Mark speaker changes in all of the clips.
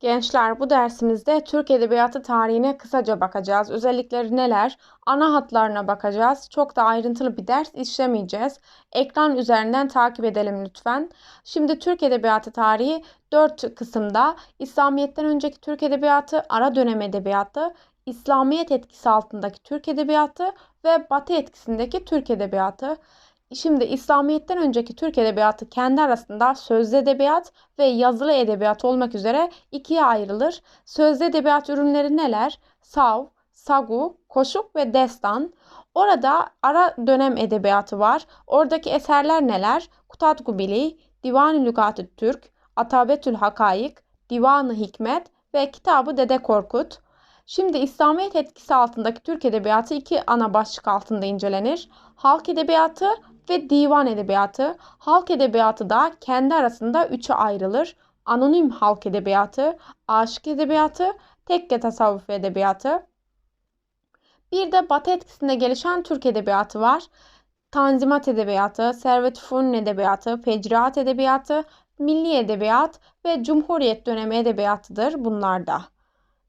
Speaker 1: Gençler bu dersimizde Türk Edebiyatı tarihine kısaca bakacağız. Özellikleri neler? Ana hatlarına bakacağız. Çok da ayrıntılı bir ders işlemeyeceğiz. Ekran üzerinden takip edelim lütfen. Şimdi Türk Edebiyatı tarihi 4 kısımda İslamiyet'ten önceki Türk Edebiyatı, ara dönem edebiyatı, İslamiyet etkisi altındaki Türk Edebiyatı ve Batı etkisindeki Türk Edebiyatı. Şimdi İslamiyet'ten önceki Türk Edebiyatı kendi arasında sözlü edebiyat ve yazılı edebiyat olmak üzere ikiye ayrılır. Sözlü edebiyat ürünleri neler? Sav, sagu, koşuk ve destan. Orada ara dönem edebiyatı var. Oradaki eserler neler? Kutat Gubili, Divan-ı Lügat-ı Türk, Atabetül Hakayık, Divan-ı Hikmet ve Kitabı Dede Korkut. Şimdi İslamiyet etkisi altındaki Türk Edebiyatı iki ana başlık altında incelenir. Halk Edebiyatı ve divan edebiyatı. Halk edebiyatı da kendi arasında üçe ayrılır. Anonim halk edebiyatı, aşık edebiyatı, tekke tasavvuf edebiyatı. Bir de Batı etkisinde gelişen Türk edebiyatı var. Tanzimat edebiyatı, Servet-i Fünun edebiyatı, Fecriat edebiyatı, Milli edebiyat ve Cumhuriyet dönemi edebiyatıdır bunlar da.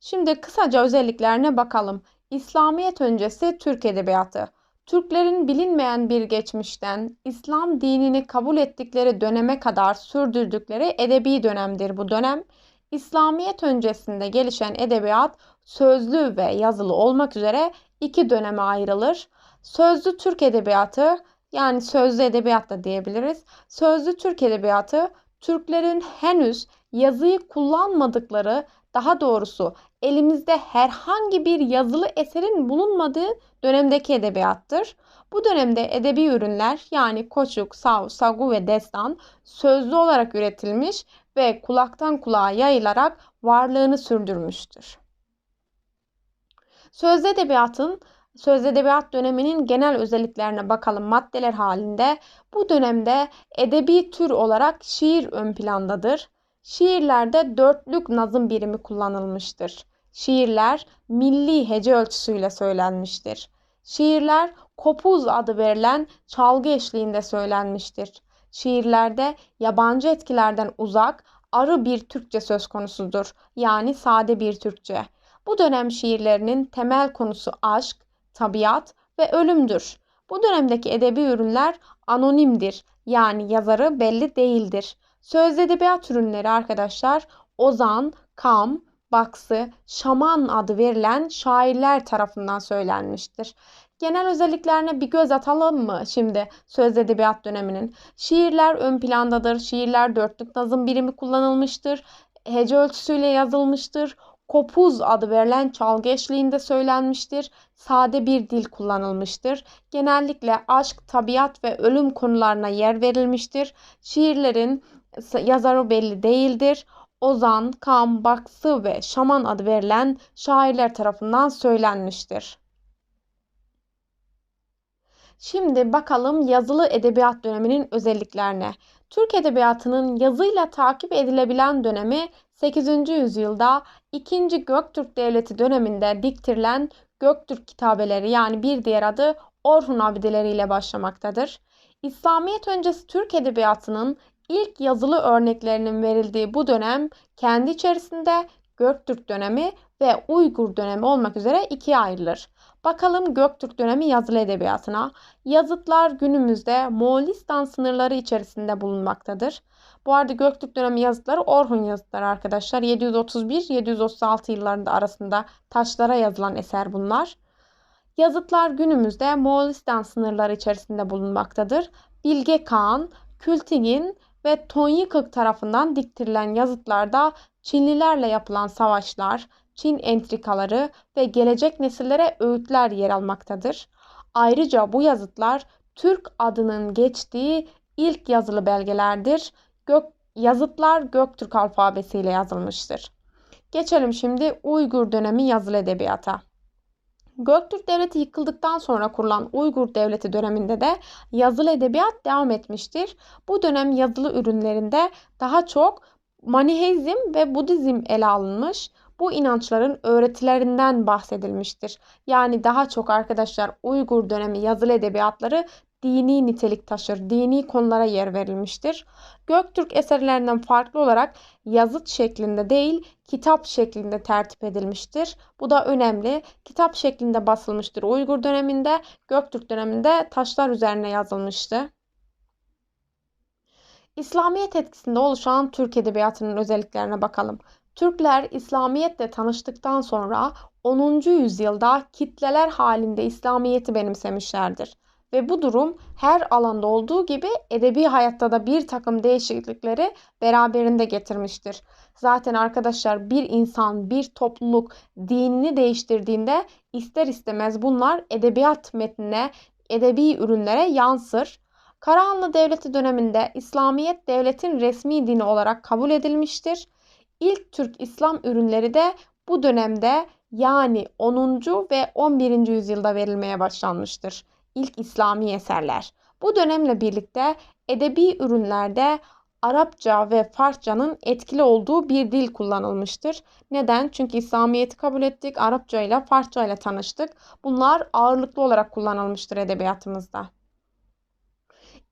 Speaker 1: Şimdi kısaca özelliklerine bakalım. İslamiyet öncesi Türk edebiyatı. Türklerin bilinmeyen bir geçmişten İslam dinini kabul ettikleri döneme kadar sürdürdükleri edebi dönemdir bu dönem. İslamiyet öncesinde gelişen edebiyat sözlü ve yazılı olmak üzere iki döneme ayrılır. Sözlü Türk edebiyatı yani sözlü edebiyat da diyebiliriz. Sözlü Türk edebiyatı Türklerin henüz yazıyı kullanmadıkları, daha doğrusu elimizde herhangi bir yazılı eserin bulunmadığı dönemdeki edebiyattır. Bu dönemde edebi ürünler yani koçuk, sav, sagu ve destan sözlü olarak üretilmiş ve kulaktan kulağa yayılarak varlığını sürdürmüştür. Sözlü edebiyatın Sözlü edebiyat döneminin genel özelliklerine bakalım maddeler halinde. Bu dönemde edebi tür olarak şiir ön plandadır. Şiirlerde dörtlük nazım birimi kullanılmıştır. Şiirler milli hece ölçüsüyle söylenmiştir. Şiirler kopuz adı verilen çalgı eşliğinde söylenmiştir. Şiirlerde yabancı etkilerden uzak, arı bir Türkçe söz konusudur. Yani sade bir Türkçe. Bu dönem şiirlerinin temel konusu aşk, tabiat ve ölümdür. Bu dönemdeki edebi ürünler anonimdir. Yani yazarı belli değildir. Sözlü edebiyat ürünleri arkadaşlar Ozan, Kam, Baksı, Şaman adı verilen şairler tarafından söylenmiştir. Genel özelliklerine bir göz atalım mı şimdi söz edebiyat döneminin? Şiirler ön plandadır. Şiirler dörtlük nazım birimi kullanılmıştır. Hece ölçüsüyle yazılmıştır. Kopuz adı verilen çalgı eşliğinde söylenmiştir. Sade bir dil kullanılmıştır. Genellikle aşk, tabiat ve ölüm konularına yer verilmiştir. Şiirlerin yazarı belli değildir. Ozan, Kam, Baksı ve Şaman adı verilen şairler tarafından söylenmiştir. Şimdi bakalım yazılı edebiyat döneminin özelliklerine. Türk edebiyatının yazıyla takip edilebilen dönemi 8. yüzyılda 2. Göktürk Devleti döneminde diktirilen Göktürk kitabeleri yani bir diğer adı Orhun abideleri ile başlamaktadır. İslamiyet öncesi Türk edebiyatının ilk yazılı örneklerinin verildiği bu dönem kendi içerisinde Göktürk dönemi ve Uygur dönemi olmak üzere ikiye ayrılır. Bakalım Göktürk dönemi yazılı edebiyatına. Yazıtlar günümüzde Moğolistan sınırları içerisinde bulunmaktadır. Bu arada Göktürk dönemi yazıtları Orhun yazıtları arkadaşlar. 731-736 yıllarında arasında taşlara yazılan eser bunlar. Yazıtlar günümüzde Moğolistan sınırları içerisinde bulunmaktadır. Bilge Kağan, Kültigin ve Tonyikık tarafından diktirilen yazıtlarda Çinlilerle yapılan savaşlar, Çin entrikaları ve gelecek nesillere öğütler yer almaktadır. Ayrıca bu yazıtlar Türk adının geçtiği ilk yazılı belgelerdir. Gök, yazıtlar Göktürk alfabesiyle yazılmıştır. Geçelim şimdi Uygur dönemi yazılı edebiyata. Göktürk Devleti yıkıldıktan sonra kurulan Uygur Devleti döneminde de yazılı edebiyat devam etmiştir. Bu dönem yazılı ürünlerinde daha çok Maniheizm ve Budizm ele alınmış. Bu inançların öğretilerinden bahsedilmiştir. Yani daha çok arkadaşlar Uygur dönemi yazılı edebiyatları dini nitelik taşır, dini konulara yer verilmiştir. Göktürk eserlerinden farklı olarak yazıt şeklinde değil, kitap şeklinde tertip edilmiştir. Bu da önemli. Kitap şeklinde basılmıştır Uygur döneminde, Göktürk döneminde taşlar üzerine yazılmıştı. İslamiyet etkisinde oluşan Türk edebiyatının özelliklerine bakalım. Türkler İslamiyetle tanıştıktan sonra 10. yüzyılda kitleler halinde İslamiyet'i benimsemişlerdir. Ve bu durum her alanda olduğu gibi edebi hayatta da bir takım değişiklikleri beraberinde getirmiştir. Zaten arkadaşlar bir insan, bir topluluk dinini değiştirdiğinde ister istemez bunlar edebiyat metnine, edebi ürünlere yansır. Karahanlı Devleti döneminde İslamiyet devletin resmi dini olarak kabul edilmiştir. İlk Türk İslam ürünleri de bu dönemde yani 10. ve 11. yüzyılda verilmeye başlanmıştır. İlk İslami eserler. Bu dönemle birlikte edebi ürünlerde Arapça ve Farsçanın etkili olduğu bir dil kullanılmıştır. Neden? Çünkü İslamiyet'i kabul ettik, Arapça ile Farsça ile tanıştık. Bunlar ağırlıklı olarak kullanılmıştır edebiyatımızda.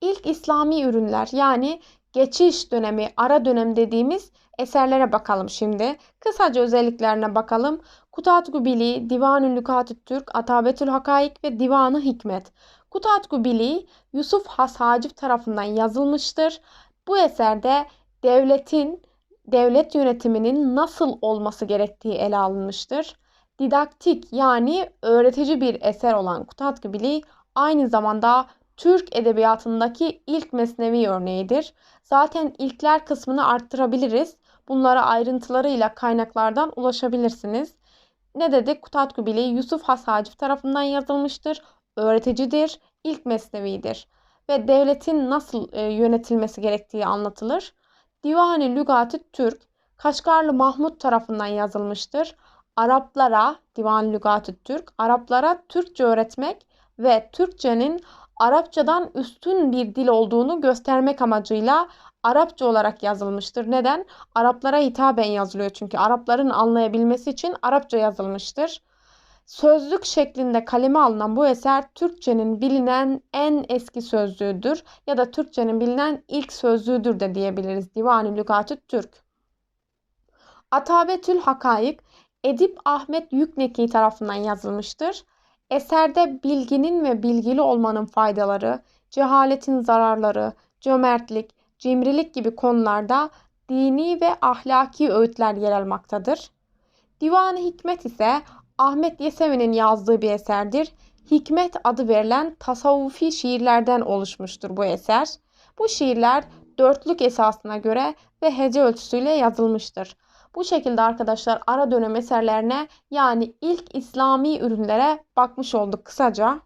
Speaker 1: İlk İslami ürünler yani geçiş dönemi, ara dönem dediğimiz eserlere bakalım şimdi. Kısaca özelliklerine bakalım. Kutat Gubili, Divan-ı Lükat-ı Türk, Atabetül Hakaik ve Divanı Hikmet. Kutat Gubili, Yusuf Has Hacip tarafından yazılmıştır. Bu eserde devletin, devlet yönetiminin nasıl olması gerektiği ele alınmıştır. Didaktik yani öğretici bir eser olan Kutat Gubili aynı zamanda Türk edebiyatındaki ilk mesnevi örneğidir. Zaten ilkler kısmını arttırabiliriz. Bunlara ayrıntılarıyla kaynaklardan ulaşabilirsiniz. Ne dedik? Kutat Kubili Yusuf Has Hacip tarafından yazılmıştır. Öğreticidir, ilk mesnevidir. Ve devletin nasıl e, yönetilmesi gerektiği anlatılır. Divani Lügati Türk, Kaşgarlı Mahmut tarafından yazılmıştır. Araplara, Divan Lügati Türk, Araplara Türkçe öğretmek ve Türkçenin Arapçadan üstün bir dil olduğunu göstermek amacıyla Arapça olarak yazılmıştır. Neden? Araplara hitaben yazılıyor çünkü Arapların anlayabilmesi için Arapça yazılmıştır. Sözlük şeklinde kaleme alınan bu eser Türkçenin bilinen en eski sözlüğüdür ya da Türkçenin bilinen ilk sözlüğüdür de diyebiliriz. Divani Lügatü Türk. Atabetül Hakayık Edip Ahmet Yükneki tarafından yazılmıştır. Eserde bilginin ve bilgili olmanın faydaları, cehaletin zararları, cömertlik, cimrilik gibi konularda dini ve ahlaki öğütler yer almaktadır. Divan-ı Hikmet ise Ahmet Yesevi'nin yazdığı bir eserdir. Hikmet adı verilen tasavvufi şiirlerden oluşmuştur bu eser. Bu şiirler dörtlük esasına göre ve hece ölçüsüyle yazılmıştır. Bu şekilde arkadaşlar ara dönem eserlerine yani ilk İslami ürünlere bakmış olduk kısaca.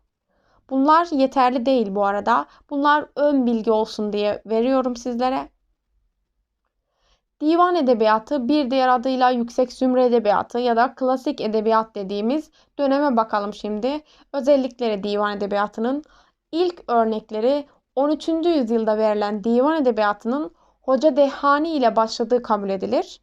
Speaker 1: Bunlar yeterli değil bu arada. Bunlar ön bilgi olsun diye veriyorum sizlere. Divan edebiyatı bir diğer adıyla yüksek zümre edebiyatı ya da klasik edebiyat dediğimiz döneme bakalım şimdi. Özellikleri divan edebiyatının ilk örnekleri 13. yüzyılda verilen divan edebiyatının Hoca Dehani ile başladığı kabul edilir.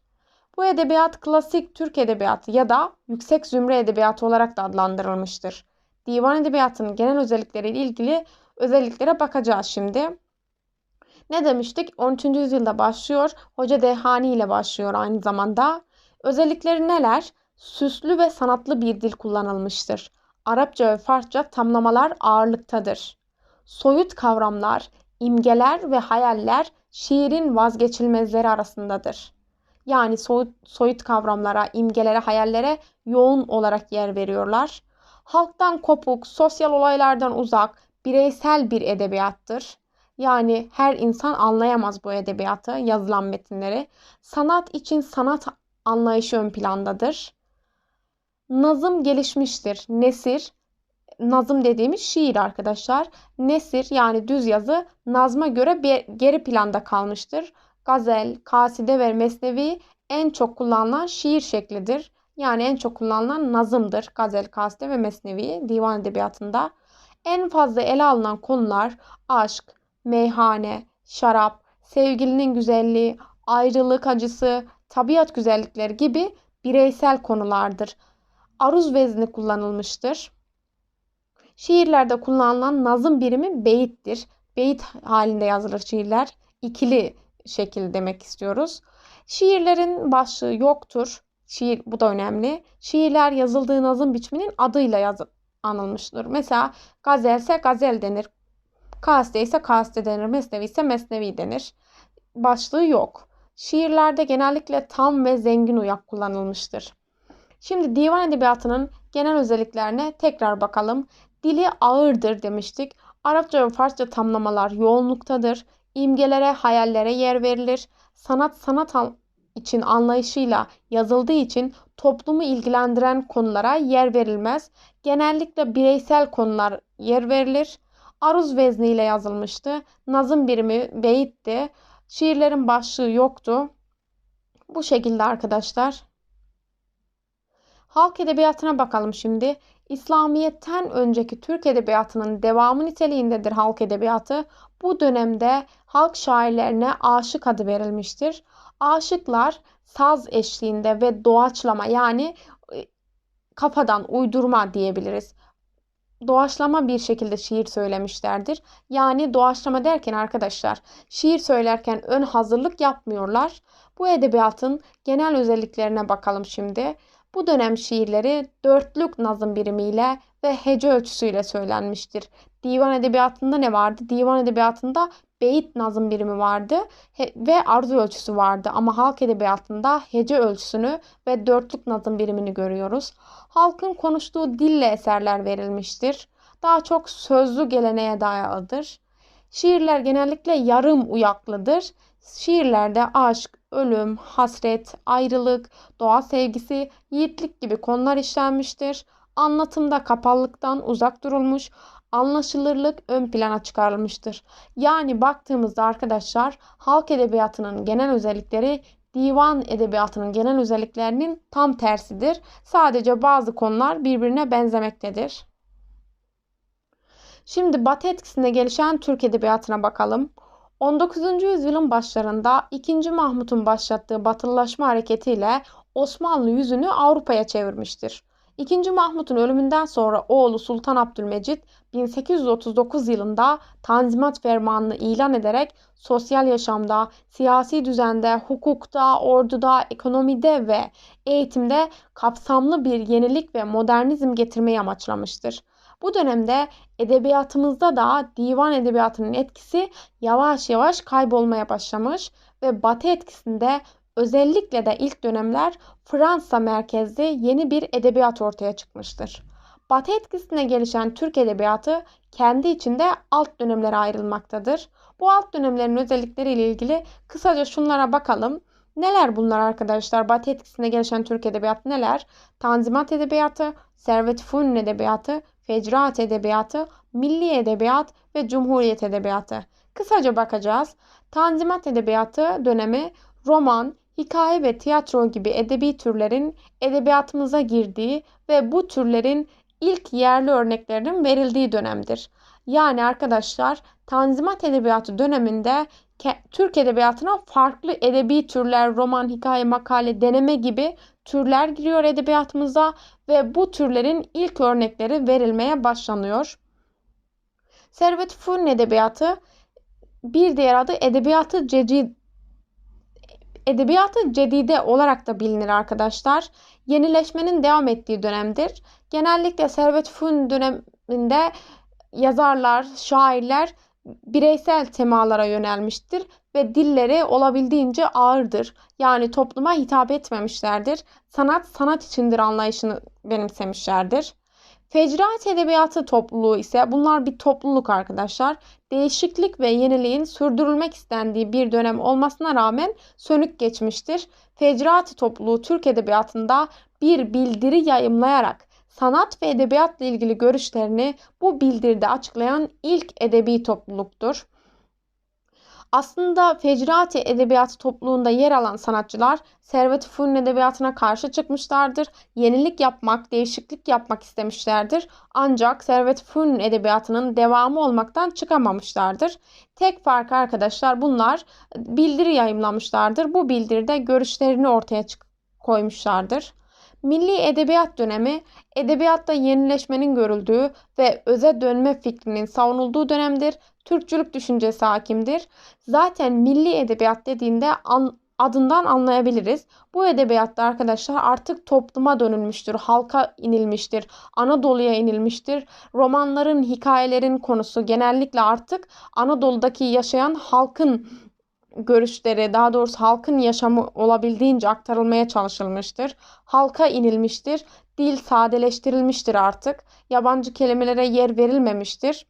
Speaker 1: Bu edebiyat klasik Türk edebiyatı ya da yüksek zümre edebiyatı olarak da adlandırılmıştır. Divan edebiyatının genel özellikleriyle ilgili özelliklere bakacağız şimdi. Ne demiştik? 13. yüzyılda başlıyor. Hoca Dehani ile başlıyor aynı zamanda. Özellikleri neler? Süslü ve sanatlı bir dil kullanılmıştır. Arapça ve Farsça tamlamalar ağırlıktadır. Soyut kavramlar, imgeler ve hayaller şiirin vazgeçilmezleri arasındadır. Yani soyut, soyut kavramlara, imgelere, hayallere yoğun olarak yer veriyorlar. Halktan kopuk, sosyal olaylardan uzak, bireysel bir edebiyattır. Yani her insan anlayamaz bu edebiyatı, yazılan metinleri. Sanat için sanat anlayışı ön plandadır. Nazım gelişmiştir. Nesir, nazım dediğimiz şiir arkadaşlar. Nesir yani düz yazı nazma göre bir geri planda kalmıştır. Gazel, kaside ve mesnevi en çok kullanılan şiir şeklidir. Yani en çok kullanılan nazımdır. Gazel, kaside ve mesnevi divan edebiyatında. En fazla ele alınan konular aşk, meyhane, şarap, sevgilinin güzelliği, ayrılık acısı, tabiat güzellikleri gibi bireysel konulardır. Aruz vezni kullanılmıştır. Şiirlerde kullanılan nazım birimi beyittir. Beyit halinde yazılır şiirler. İkili şekil demek istiyoruz. Şiirlerin başlığı yoktur. Şiir bu da önemli. Şiirler yazıldığı nazım biçiminin adıyla yazıp anılmıştır. Mesela gazelse gazel denir. Kaste ise kaste denir. Mesnevi ise mesnevi denir. Başlığı yok. Şiirlerde genellikle tam ve zengin uyak kullanılmıştır. Şimdi divan edebiyatının genel özelliklerine tekrar bakalım. Dili ağırdır demiştik. Arapça ve Farsça tamlamalar yoğunluktadır. İmgelere, hayallere yer verilir. Sanat sanat için anlayışıyla yazıldığı için toplumu ilgilendiren konulara yer verilmez. Genellikle bireysel konular yer verilir. Aruz vezniyle yazılmıştı. Nazım birimi beyitti. Şiirlerin başlığı yoktu. Bu şekilde arkadaşlar. Halk edebiyatına bakalım şimdi. İslamiyet'ten önceki Türk edebiyatının devamı niteliğindedir halk edebiyatı. Bu dönemde halk şairlerine aşık adı verilmiştir. Aşıklar saz eşliğinde ve doğaçlama yani e, kafadan uydurma diyebiliriz. Doğaçlama bir şekilde şiir söylemişlerdir. Yani doğaçlama derken arkadaşlar şiir söylerken ön hazırlık yapmıyorlar. Bu edebiyatın genel özelliklerine bakalım şimdi. Bu dönem şiirleri dörtlük nazım birimiyle ve hece ölçüsüyle söylenmiştir. Divan edebiyatında ne vardı? Divan edebiyatında beyit nazım birimi vardı ve arzu ölçüsü vardı. Ama halk edebiyatında hece ölçüsünü ve dörtlük nazım birimini görüyoruz. Halkın konuştuğu dille eserler verilmiştir. Daha çok sözlü geleneğe dayalıdır. Şiirler genellikle yarım uyaklıdır. Şiirlerde aşk, ölüm, hasret, ayrılık, doğa sevgisi, yiğitlik gibi konular işlenmiştir. Anlatımda kapallıktan uzak durulmuş, anlaşılırlık ön plana çıkarılmıştır. Yani baktığımızda arkadaşlar halk edebiyatının genel özellikleri divan edebiyatının genel özelliklerinin tam tersidir. Sadece bazı konular birbirine benzemektedir. Şimdi Batı etkisinde gelişen Türk edebiyatına bakalım. 19. yüzyılın başlarında 2. Mahmut'un başlattığı batılılaşma hareketiyle Osmanlı yüzünü Avrupa'ya çevirmiştir. 2. Mahmut'un ölümünden sonra oğlu Sultan Abdülmecit 1839 yılında Tanzimat Fermanı'nı ilan ederek sosyal yaşamda, siyasi düzende, hukukta, orduda, ekonomide ve eğitimde kapsamlı bir yenilik ve modernizm getirmeyi amaçlamıştır. Bu dönemde edebiyatımızda da divan edebiyatının etkisi yavaş yavaş kaybolmaya başlamış ve Batı etkisinde özellikle de ilk dönemler Fransa merkezli yeni bir edebiyat ortaya çıkmıştır. Batı etkisine gelişen Türk edebiyatı kendi içinde alt dönemlere ayrılmaktadır. Bu alt dönemlerin özellikleriyle ilgili kısaca şunlara bakalım. Neler bunlar arkadaşlar? Batı etkisine gelişen Türk edebiyatı neler? Tanzimat edebiyatı, Servet Fünun edebiyatı, Fecraat edebiyatı, Milli edebiyat ve Cumhuriyet edebiyatı. Kısaca bakacağız. Tanzimat edebiyatı dönemi roman, hikaye ve tiyatro gibi edebi türlerin edebiyatımıza girdiği ve bu türlerin ilk yerli örneklerinin verildiği dönemdir. Yani arkadaşlar Tanzimat Edebiyatı döneminde Türk edebiyatına farklı edebi türler, roman, hikaye, makale, deneme gibi türler giriyor edebiyatımıza ve bu türlerin ilk örnekleri verilmeye başlanıyor. Servet Fünun edebiyatı bir diğer adı edebiyatı cedid Edebiyatı cedide olarak da bilinir arkadaşlar. Yenileşmenin devam ettiği dönemdir. Genellikle Servet Fünun döneminde yazarlar, şairler bireysel temalara yönelmiştir ve dilleri olabildiğince ağırdır. Yani topluma hitap etmemişlerdir. Sanat sanat içindir anlayışını benimsemişlerdir. Fecraat edebiyatı topluluğu ise bunlar bir topluluk arkadaşlar. Değişiklik ve yeniliğin sürdürülmek istendiği bir dönem olmasına rağmen sönük geçmiştir. Fecraat topluluğu Türk edebiyatında bir bildiri yayımlayarak sanat ve edebiyatla ilgili görüşlerini bu bildiride açıklayan ilk edebi topluluktur. Aslında Fecrati Edebiyatı topluluğunda yer alan sanatçılar Servet Fünun edebiyatına karşı çıkmışlardır. Yenilik yapmak, değişiklik yapmak istemişlerdir. Ancak Servet Fünun edebiyatının devamı olmaktan çıkamamışlardır. Tek fark arkadaşlar bunlar bildiri yayımlamışlardır. Bu bildiride görüşlerini ortaya koymuşlardır. Milli Edebiyat dönemi, edebiyatta yenileşmenin görüldüğü ve öze dönme fikrinin savunulduğu dönemdir. Türkçülük düşüncesi hakimdir. Zaten milli edebiyat dediğinde an, adından anlayabiliriz. Bu edebiyatta arkadaşlar artık topluma dönülmüştür, halka inilmiştir, Anadolu'ya inilmiştir. Romanların, hikayelerin konusu genellikle artık Anadolu'daki yaşayan halkın görüşleri, daha doğrusu halkın yaşamı olabildiğince aktarılmaya çalışılmıştır. Halka inilmiştir. Dil sadeleştirilmiştir artık. Yabancı kelimelere yer verilmemiştir.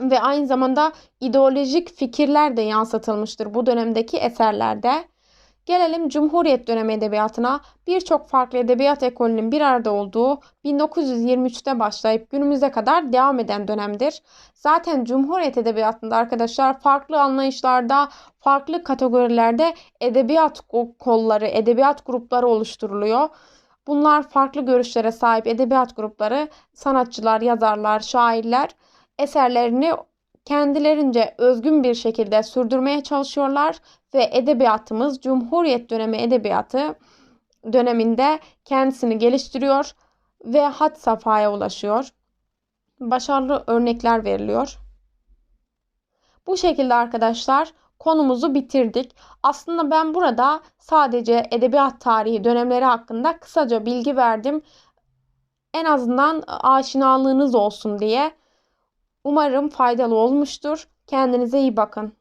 Speaker 1: Ve aynı zamanda ideolojik fikirler de yansıtılmıştır bu dönemdeki eserlerde. Gelelim Cumhuriyet dönemi edebiyatına. Birçok farklı edebiyat ekolünün bir arada olduğu 1923'te başlayıp günümüze kadar devam eden dönemdir. Zaten Cumhuriyet edebiyatında arkadaşlar farklı anlayışlarda, farklı kategorilerde edebiyat kolları, edebiyat grupları oluşturuluyor. Bunlar farklı görüşlere sahip edebiyat grupları, sanatçılar, yazarlar, şairler eserlerini kendilerince özgün bir şekilde sürdürmeye çalışıyorlar ve edebiyatımız Cumhuriyet dönemi edebiyatı döneminde kendisini geliştiriyor ve had safhaya ulaşıyor. Başarılı örnekler veriliyor. Bu şekilde arkadaşlar konumuzu bitirdik. Aslında ben burada sadece edebiyat tarihi dönemleri hakkında kısaca bilgi verdim. En azından aşinalığınız olsun diye. Umarım faydalı olmuştur. Kendinize iyi bakın.